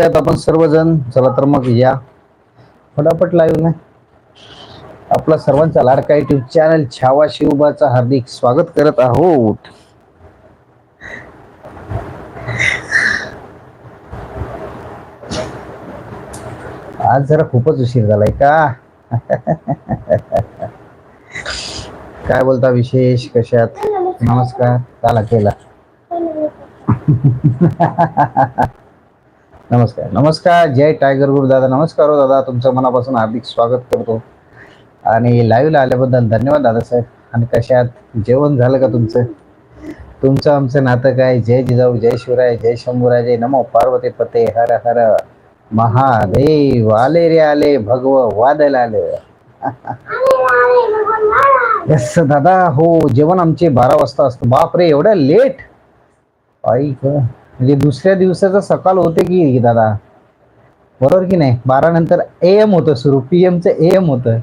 आहेत आपण सर्वजण चला तर मग या. फटाफट लाईव्ह नाही आपला सर्वांचा लाडका युट्यूब चॅनल छावा शिवबाचा हार्दिक स्वागत करत आहोत. आज जरा खूपच उशीर झालाय का? काय बोलता विशेष? कशात? नमस्कार. काला केला. नमस्कार. नमस्कार. जय टायगर गुरु दादा. नमस्कार हो दादा. तुमचं मनापासून हार्दिक स्वागत करतो. आणि लाईव्हला आल्याबद्दल धन्यवाद दादासाहेब आणि कशात जेवण झालं का तुमचं? तुमचं आमचं नातं काय? जय जिजाऊ जय शिवराय जय शंभूराय जय नमो पार्वती पते. हर हर महादेव. आले रे आले. भगव वादल आले. यस दादा. हो जेवण आमचे बारा वाजता असतं. बापरे एवढं एवढ्या लेट ऐक म्हणजे दुसऱ्या दिवसाचं सकाळ होते की दादा? बरोबर की नाही? बारा नंतर ए एम होतं सुरू. पी एमचं ए एम होतं.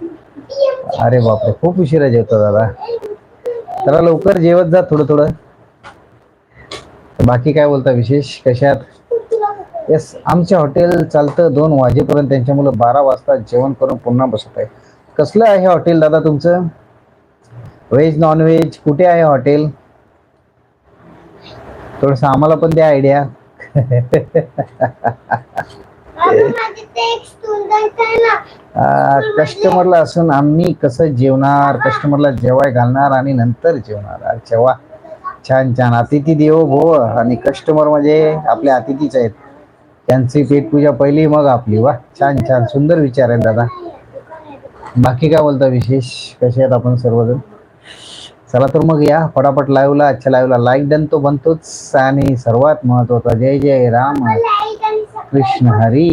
अरे बापरे खूप उशिरा जेवतो दादा. त्याला लवकर जेवत जा थोडं थोडं. बाकी काय बोलता विशेष? कशात? येस आमचे हॉटेल चालतं दोन वाजेपर्यंत. त्यांच्या मुलं बारा वाजता जेवण करून पुन्हा बसत आहे कसलं आहे हॉटेल दादा तुमचं? व्हेज नॉन व्हेज कुठे आहे हॉटेल? थोडस आम्हाला पण द्या आयडिया कस्टमरला असून आम्ही कसं जेवणार? कस्टमरला जेवाय घालणार आणि नंतर जेवणार. वा छान छान. अतिथी देवो भो आणि कस्टमर म्हणजे आपले अतिथीच आहेत. त्यांची पेटपूजा पहिली मग आपली. वा छान छान. सुंदर विचार आहे दादा. बाकी काय बोलता विशेष? कसे आहेत आपण सर्वजण? चला तर मग या फटाफट लाईव्हला आजच्या लाईव्हला लाईक डन तो बनतोच. आणि सर्वात महत्त्वाचा जय जय राम. कृष्ण हरी.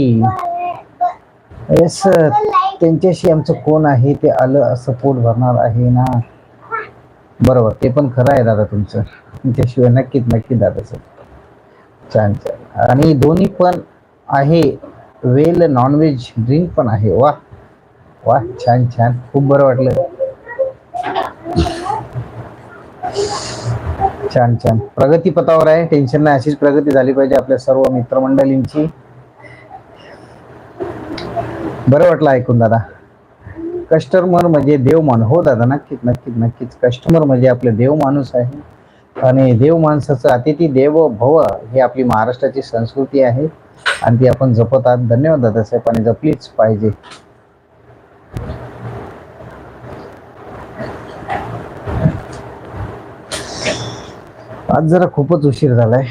येस त्यांच्याशी आमचं कोण आहे ते आलं असं पोट भरणार आहे ना. बरोबर ते पण खरं आहे दादा तुमचं. त्याशिवाय नक्कीच नक्कीच दादाचं छान छान. आणि दोन्ही पण आहे. वेल नॉनव्हेज ड्रिंक पण आहे. वा वा छान छान. खूप बरं वाटलं. छान छान. प्रगती पथावर आहे. टेन्शन नाही. अशीच प्रगती झाली पाहिजे आपल्या सर्व मित्रमंडळींची. बरं वाटलं ऐकून दादा. कस्टमर म्हणजे देव मान हो दादा नक्कीच नक्कीच नक्कीच. कस्टमर म्हणजे आपले देव माणूस आहे. आणि देव माणसाचं अतिथी देव भव ही आपली महाराष्ट्राची संस्कृती आहे. आणि ती आपण जपत आहात. धन्यवाद दादासाहेब आणि जपलीच पाहिजे. आज जरा खूपच उशीर झालाय.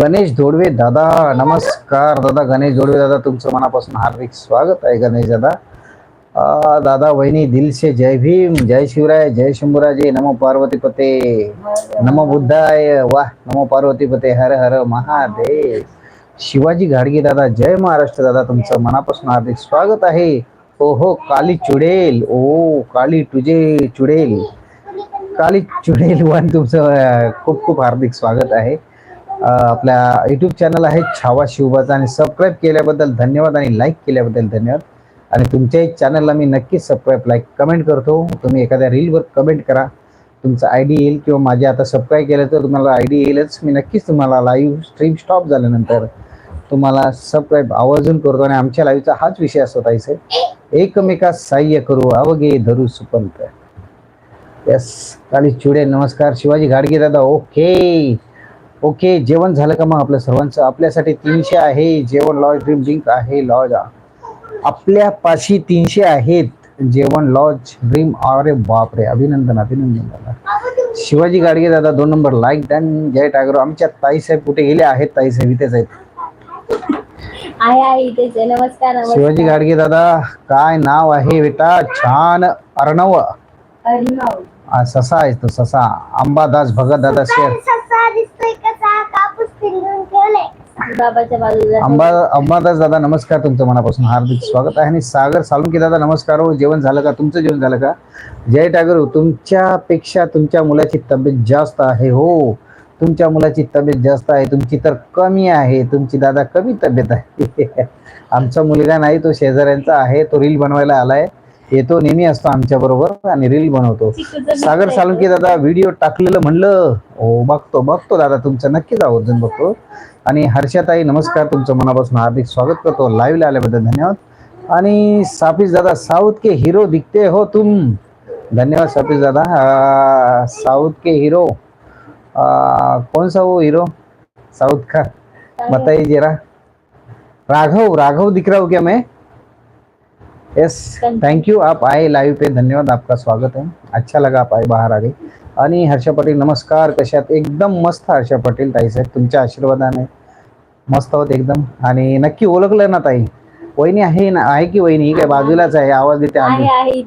गणेश जोडवे दादा नमस्कार. दादा गणेश जोडवे दादा तुमचं मनापासून हार्दिक स्वागत आहे गणेश दादा. दादा वहिनी दिल से जय भीम जय शिवराय जय शंभूराजे नमो पार्वती पते नमो बुद्धाय वाह नमो पार्वती पते हर हर महादेव. शिवाजी घाडगे दादा जय महाराष्ट्र दादा तुमचं मनापासून हार्दिक स्वागत आहे. ओ हो काली चुडेल ओ काली तुझे चुडेल. काली चुडेल वन तुमचं खूप खूप हार्दिक स्वागत आहे. आपल्या यूट्यूब चॅनल आहे छावा शिवबाचा आणि सबस्क्राईब केल्याबद्दल धन्यवाद आणि लाईक केल्याबद्दल धन्यवाद. आणि तुमच्याही चॅनलला मी नक्कीच सबस्क्राईब लाईक कमेंट करतो. तुम्ही एखाद्या रीलवर कमेंट करा. तुमचा आय डी येईल किंवा माझे आता सबस्क्राईब केलं तर तुम्हाला आय डी येईलच. मी नक्कीच तुम्हाला लाईव्ह स्ट्रीम स्टॉप झाल्यानंतर तुम्हाला सबस्क्राईब आवर्जून करतो आणि आमच्या लाईव्हचा हाच विषय असतो ताईचे एकमेकास सहाय्य करू अवघे धरू सुपंत. यस काली चुडे नमस्कार. शिवाजी घाडगे दादा ओके ओके जेवण झालं का मग आपल्या सर्वांचं? आपल्यासाठी तीनशे आहे. जेवण लॉज ड्रीम ड्रिंक आहे लॉज आपल्या पाशी तीनशे आहेत. जेवण लॉज ड्रीम अरे बापरे अभिनंदन अभिनंदन. दादा शिवाजी गाडगे दादा दोन नंबर. लाईक डन जय टागर. आमच्या ताईसाहेब कुठे गेले? आहेत ताईसाहेब इथेच आहेत. नमस्कार शिवाजी गाडगे दादा काय नाव आहे बेटा? छान अर्णव. ससा आहे तो ससा. अंबादास भगत दादा शेर बाबाच्या बाजूला. अंबा अंबादास दादा नमस्कार. तुमचं मनापासून हार्दिक स्वागत आहे. आणि सागर सालुंके दादा नमस्कार हो. जेवण झालं का? तुमचं जेवण झालं का? जय टागर हो. तुमच्यापेक्षा तुमच्या मुलाची तब्येत जास्त आहे हो. तुमच्या मुलाची तब्येत जास्त आहे. तुमची तर कमी आहे. तुमची दादा कमी तब्येत आहे. आमचा मुलगा नाही तो शेजाऱ्यांचा आहे. तो रील बनवायला आलाय. येतो नेहमी असतो आमच्या बरोबर आणि रील बनवतो. सागर सालुंके दादा व्हिडिओ टाकलेलं म्हणलं. हो बघतो बघतो दादा. तुमचं नक्कीच आवर्जून बघतो. आणि हर्षाताई नमस्कार. तुमचं मनापासून हार्दिक स्वागत करतो. लाईव्हला आल्याबद्दल धन्यवाद. आणि सापिस दादा साऊथ के हिरो दिखते हो तुम. धन्यवाद सापिस दादा आ, साउथ के हीरो. आ, कौन सा वो हीरो साउथ का? बताइए जरा. राघव राघव दिख रहा हूँ क्या मैं? यस थैंक यू आप आए लाइव पे. धन्यवाद. आपका स्वागत है. अच्छा लगा आप आए बाहर आ गए आणि हर्षा पाटील नमस्कार. कशात? एकदम मस्त हर्षा पाटील ताई साहेब तुमच्या आशीर्वादाने. मस्त आहोत एकदम. आणि नक्की ओळखलं ना ताई. वहिनी आहे ना आहे की वहिनी? ही काय बाजूलाच आहे आवाज देते आम्ही.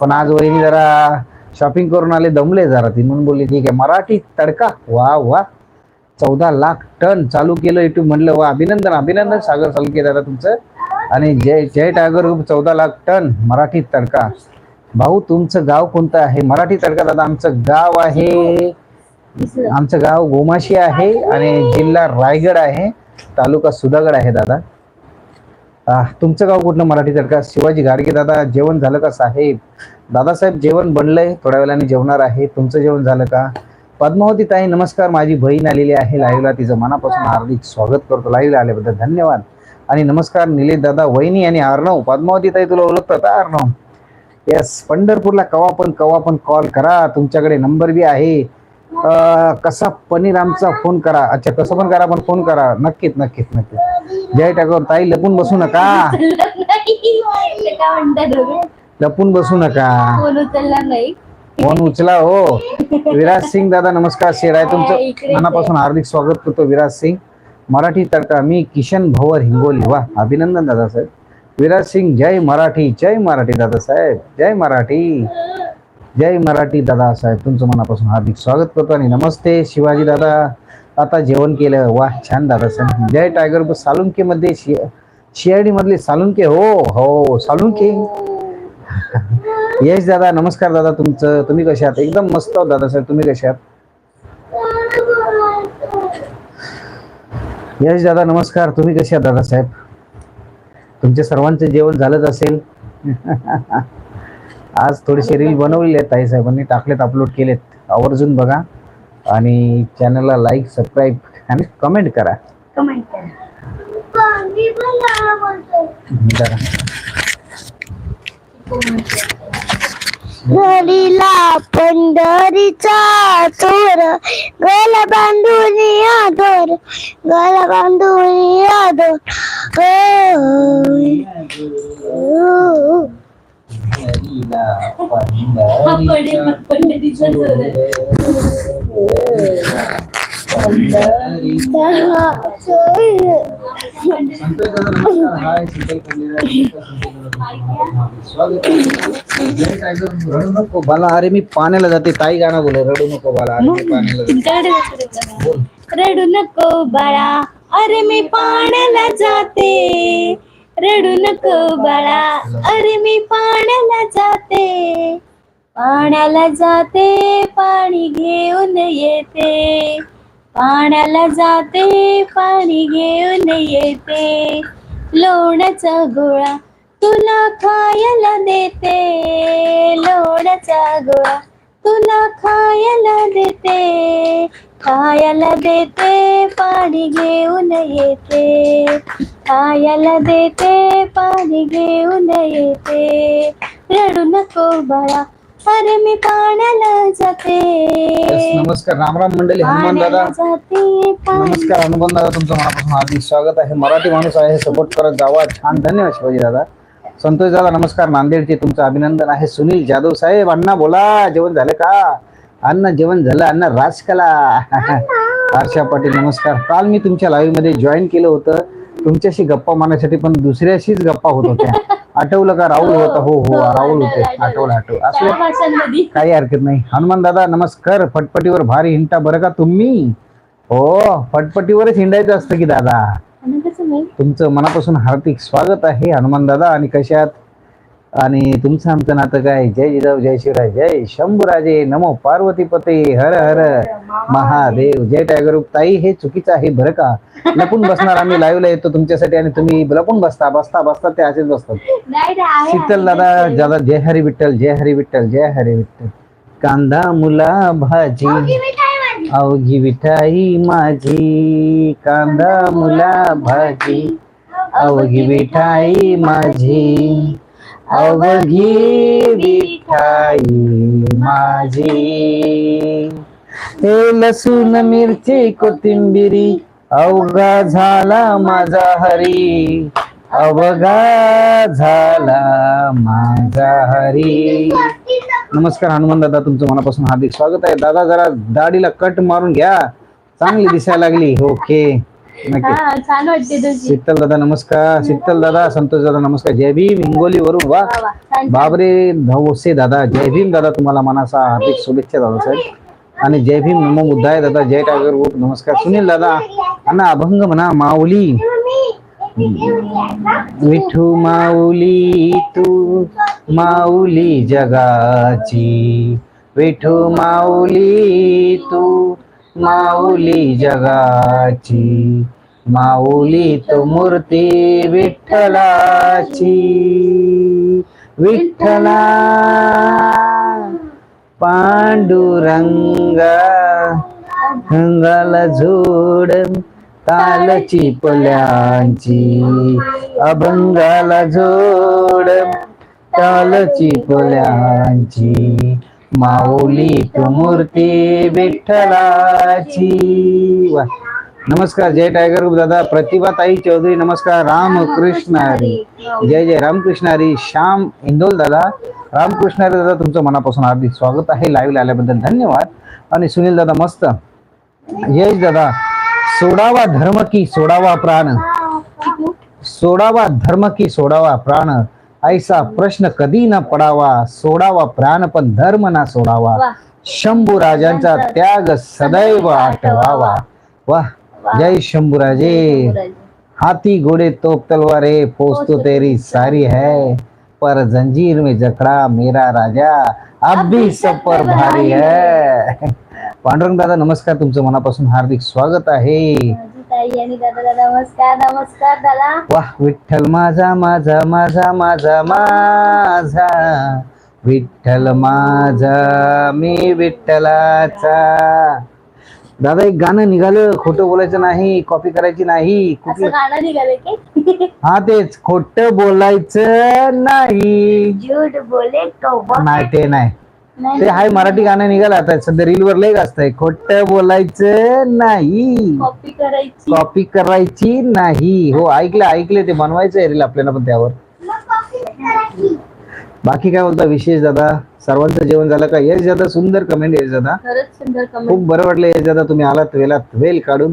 पण आज वहिनी जरा शॉपिंग करून आले दमले जरा. ती म्हणून बोलली ठीक आहे मराठी तडका. वा वा. चौदा लाख टन चालू केलं युट्यूब म्हणलं. वा अभिनंदन अभिनंदन सागर सालके दादा तुमचं. आणि जय जय टायगर ग्रुप चौदा लाख टन मराठी तडका. भाऊ तुमचं गाव कोणतं आहे? मराठी तडका दादा आमचं गाव आहे आमचं गाव गोमाशी आहे आणि जिल्हा रायगड आहे. तालुका सुधागड आहे दादा. तुमचं गाव कुठलं मराठी तडका शिवाजी गाडगे दादा जेवण झालं का साहेब? दादासाहेब जेवण बनलंय थोड्या वेळाने जेवणार आहे. तुमचं जेवण झालं का? पद्मावती ताई नमस्कार. माझी बहीण आलेली आहे लाईव्हला. तिचं मनापासून हार्दिक स्वागत करतो. लाईव्हला आल्याबद्दल धन्यवाद. आणि नमस्कार निलेश दादा वहिनी आणि अर्णव पद्मावती ताई तुला ओळखतात अर्णव येस पंढरपूरला कवा पण कवा पण कॉल करा. तुमच्याकडे नंबर बी आहे. कसा पनीर आमचा फोन करा. अच्छा कसं पण करा पण फोन करा. नक्कीच नक्कीच नक्कीच. जय टाकर ताई लपून बसू नका? लपून बसू नका. फोन उचलला नाही फोन उचला हो. विराज सिंग दादा नमस्कार. शेर आहे तुमचं. मनापासून हार्दिक स्वागत करतो विराज सिंग. मराठी तडका मी किशन भवर हिंगोली. वा अभिनंदन दादा साहेब. विराज सिंग जय मराठी जय मराठी दादा साहेब जय मराठी. जय मराठी दादा साहेब तुमचं मनापासून हार्दिक स्वागत करतो आणि नमस्ते शिवाजी दादा. आता जेवण केलं. वा छान दादासाहेब. जय टायगर सालुंके मध्ये शिआयडी मधले सालुंके. हो हो सालुंके. यश दादा नमस्कार दादा तुमचं. तुम्ही कशा आहात? एकदम मस्त आहोत दादा साहेब तुम्ही कशा आहात? यश दादा नमस्कार. तुम्ही कसे आहात दादा साहेब तुमच्या सर्वांचं जेवण झालंच असेल. आज थोडेसे रील बनवलेले आहेत ताई साहेबांनी टाकलेत अपलोड केलेत. आवर्जून बघा. आणि चॅनलला लाईक सबस्क्राईब आणि कमेंट करा. कमेंट करा मी पण गाणं बोलतोय जरा घरीला पंढरीचा चोर गल बांधून आदर गल बांधून आदर हो. रडू नको बाला अरे मी पाण्याला जाते. ताई गाणं बोल रडू नको बाला अरे मी पाण्याला जाते. तुमच्याकडे बोल रडू नको बाळा अरे मी पाण्याला जाते. रडू नको बाळा अरे मी पाण्याला जाते. पाण्याला जाते पाणी घेऊन येते. पाण्याला जाते पाणी घेऊन येते. लोण्याचा गोळा तुला खायला देते. लोण्याचा गोळा तुला खायला देते. खायला देते पाणी घेऊन येते. खायला देते पाणी घेऊन येते. रडू नको बाळा अरे मी पाण्याला जाते. Yes, नमस्कार. रामराम मंडळी हनुमान पाण्याला दादा जाते नमस्कार हनुमान दादा. तुमचं मनापासून हार्दिक स्वागत आहे. मराठी माणूस आहे सपोर्ट करत जावा. छान. धन्यवाद शिवाजी दादा. संतोष दादा नमस्कार. नांदेडचे तुमचं अभिनंदन आहे. सुनील जाधव साहेब अण्णा बोला. जेवण झालं का? अण्णा जेवण झालं. अण्णा राजकला. हर्षा पाटील नमस्कार. काल मी तुमच्या लाईव्हमध्ये जॉईन केलं होतं. तुमच्याशी गप्पा मारण्यासाठी पण दुसऱ्याशीच गप्पा होत होत्या. आठवलं का? राहुल होता. हो हो राहुल होते. आठवलं. आठवलं असलं काही हरकत नाही. हनुमान दादा नमस्कार. फटपटीवर भारी हिंटा बरं का तुम्ही? हो फटपटीवरच हिंडायचं असतं की दादा? तुमचं मनापासून हार्दिक स्वागत आहे हनुमान दादा. आणि कशात आणि तुमचं आमचं नातं काय? जय जिजाऊ जय शिवराय जय शंभूराजे नमो पार्वतीपते हर हर महादेव जय टायगर ताई हे चुकीचं आहे बरं का? लपून बसणार आम्ही लाईव्हला येतो तुमच्यासाठी आणि तुम्ही लपून बसता बसता बसता ते असेच बसतात. शीतल. दादा दादा जय हरी विठ्ठल जय हरी विठ्ठल जय हरी विठ्ठल. कांदा मुला भाजी. मोठी मिठाई माझी. अवघी विठाई माझी कांदा मुला भाजी. अवघी विठाई माझी. अवघी विठाई माझी. हे लसूण मिरची कोथिंबिरी अवघा झाला माझा हरी. अवघा झाला माझा हरी. नमस्कार हनुमान दादा तुमचं मनापासून हार्दिक स्वागत आहे. दादा जरा दाढीला कट मारून घ्या. चांगली दिसायला लागली. ओके. हा छान वाटते तुझी. शीतल दादा नमस्कार. शीतल दादा संतोष दादा नमस्कार. जय भीम हिंगोली वरून वा. वा, वा. छान, बाबरे धवसे दादा जय भीम दादा तुम्हाला मनाचा हार्दिक शुभेच्छा दादा साहेब. आणि जय भीम नमो बुद्धाय दादा जय टायगर ग्रुप नमस्कार. सुनील दादा अण्णा अभंग म्हणा माऊली? विठू माऊली तू माऊली जगाची. विठू माऊली तू माऊली जगाची माऊली तो मूर्ती विठ्ठलाची. विठ्ठला पांडुरंगा रंगाला झोड ताल चिपल्यांची अभंगाला झोड ताल चिपल्यांची माऊली तू मूर्ती विठ्ठलाची. वा. नमस्कार जय टायगर दादा. प्रतिभा ताई चौधरी नमस्कार. राम कृष्णारी जय जय. रामकृष्ण हरी. श्याम इंदोल दादा. रामकृष्ण हरी दादा तुमचं मनापासून हार्दिक स्वागत आहे. लाईव्ह आल्याबद्दल धन्यवाद. आणि सुनील दादा मस्त. यश दादा सोडावा धर्म की सोडावा प्राण. सोडावा धर्म की सोडावा प्राण. ऐसा प्रश्न कधी न पडावा सोडावा प्राण पण धर्म ना सोडावा. वा. शंभू राजांचा त्याग सदैव आठवावा. वाह जय शंभूराजे. हाथी घोड़े तोप तलवारे पोस तो तेरी सारी है. पर जंजीर में जकड़ा मेरा राजा. अब भी सब पर भारी है. पांडुरंग दादा नमस्कार. तुमचं मनापासून हार्दिक स्वागत आहे. ताई आणि दादा दादा नमस्कार नमस्कार दादा. वाह विठ्ठल माझा माझा माझा माझा माझा. विठ्ठल माझा मी विठ्ठलाचा. दादा एक गाणं निघालं. खोटं बोलायचं नाही कॉपी करायची नाही. असं कुठलं गाणं निघालं की? हा तेच. खोट बोलायचं नाही. झूठ बोले कौवा नाही ते नाही. ते हाय मराठी गाणं निघालं आता. सध्या रील वर लय असतंय खोट बोलायचं नाही. कॉपी करायची. कॉपी करायची नाही. हो ऐकलं ऐकले ते बनवायचं रील आपल्याला पण त्यावर. बाकी काय बोलता विशेष दादा? सर्वांचं जेवण झालं का? यश दादा सुंदर कमेंट यश दादा. खूप बरं वाटलं यश दादा तुम्ही आलात वेलात वेल काढून.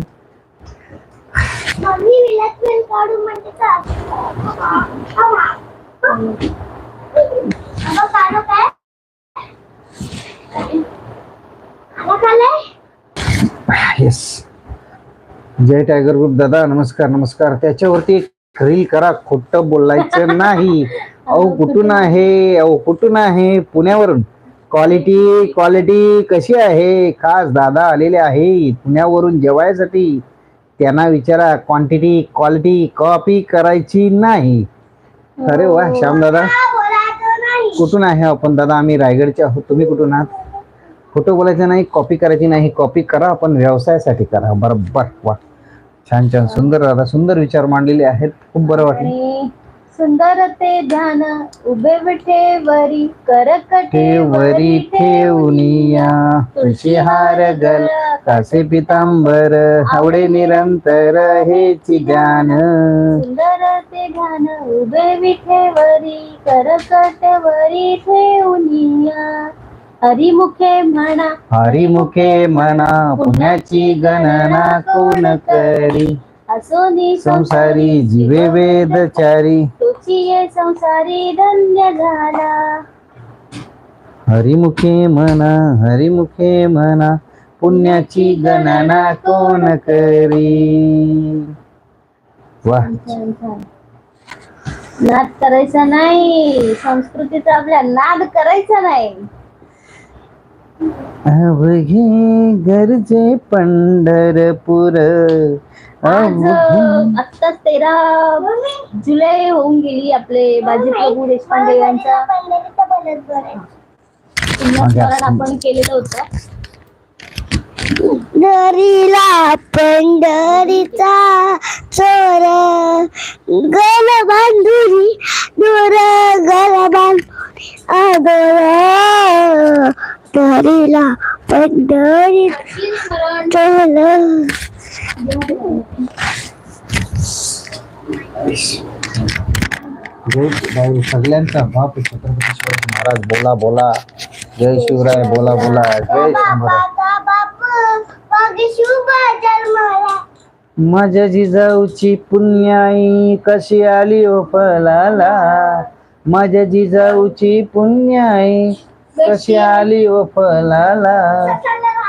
येस जय टायगर ग्रुप दादा नमस्कार नमस्कार. त्याच्यावरती एक रील करा. खोट बोलायचं नाही. अहो कुठून आहे? अहो कुठून आहे? पुण्यावरून. क्वालिटी क्वालिटी कशी आहे? खास दादा आलेले आहे. पुण्यावरून जेवायसाठी. त्यांना विचारा. क्वांटिटी क्वालिटी कॉपी करायची नाही. अरे वा श्याम दादा. नाही. कुठून आहे आपण दादा? आम्ही रायगडचे आहोत. तुम्ही कुठून आहात? खोटं बोलायचं नाही कॉपी करायची नाही कॉपी करा पण व्यवसायासाठी करा. बरोबर. वा. छान छान. सुंदर दादा. सुंदर विचार मांडलेले आहेत. खूप बरं वाटलं. आणि सुंदर ते ध्यान उभे विठेवरी करकटे ठेवरी ठेवनिया. तुळशी हार गल कासे पितांबर. आवडे निरंतर हेची ज्ञान. सुंदर ते ध्यान उभे विठेवरी करकटवरी ठेवनिया. हरिमुखे म्हणा. हरिमुखे म्हणा पुण्याची गणना कोण करी? असोनी संसारी जीवे वेदचारी तोची ये संसारी धन्य झाला. हरिमुखे म्हणा हरिमुखे म्हणा पुण्याची गणना कोण करी? वा. नाद करायचा नाही. संस्कृतीचा आपल्या नाद करायचा नाही. अवघे घरचे पंढरपूर. आज आत्ताच तेरा जुलै होऊन गेली आपले बाजी प्रभू देशपांडे यांचा पुण्यस्मरण आपण केलेलं होतं. दरीला पंढरीचा चोर. गल बांधुरी दोर गल बांधुरी आदोर दरीला पंढरी स्मरण चोर जय शिवराय सगळ्यांचा बाप छत्रपती शिवाजी महाराज. बोला बोला. जय शिवराय बोला बोला. जय शिवराय. माझ्या जिजाऊची पुण्याई कशी आली ओ फलाला? माझ्या जिजाऊची पुण्याई कशी आली ओ फलाला?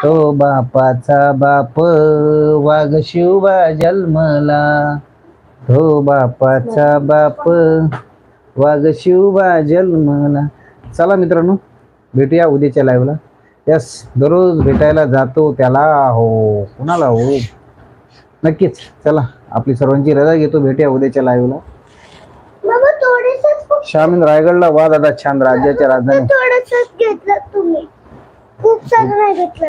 तो बापाचा बाप वाघ शिवबा जन्मला. तो बापाचा बाप वाघ शिवबा जन्मला. चला मित्रांनो भेटूया उद्याच्या लाईव्हला यस दररोज भेटायला जातो त्याला हो कुणाला हो? नक्कीच चला आपली सर्वांची रजा घेतो भेटूया उद्याच्या लाईव्हला थोडस शामिन रायगडला वाद आता छान राज्याच्या राजधानी थोडस घेतलं तुम्ही. खूप सारं नाही घेतलं.